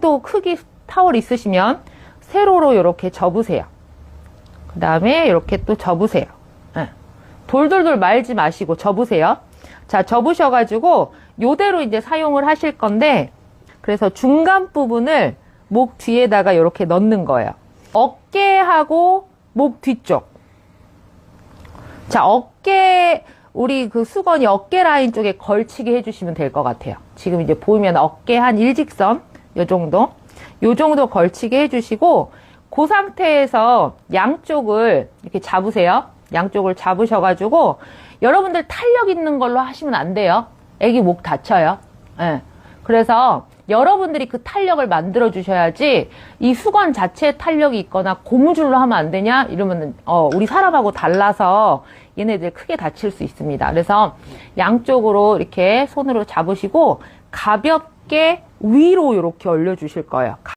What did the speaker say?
정도 크기 타월 있으시면 세로로 이렇게 접으세요. 그 다음에 이렇게 또 접으세요. 예. 돌돌돌 말지 마시고 접으세요. 자, 접으셔가지고 요대로 이제 사용을 하실 건데 그래서 중간 부분을 목 뒤에다가 이렇게 넣는 거예요. 어깨하고 목 뒤쪽. 자, 어깨, 우리 그 수건이 어깨 라인 쪽에 걸치게 해주시면 될 것 같아요. 지금 이제 보이면 어깨 한 일직선, 요 정도. 요 정도 걸치게 해주시고, 그 상태에서 양쪽을 이렇게 잡으세요. 양쪽을 잡으셔가지고, 여러분들 탄력 있는 걸로 하시면 안 돼요. 애기 목 다쳐요. 예. 그래서 여러분들이 그 탄력을 만들어 주셔야지 이 수건 자체에 탄력이 있거나 고무줄로 하면 안 되냐 이러면 어 우리 사람하고 달라서 얘네들 크게 다칠 수 있습니다. 그래서 양쪽으로 이렇게 손으로 잡으시고 가볍게 위로 이렇게 올려 주실 거예요.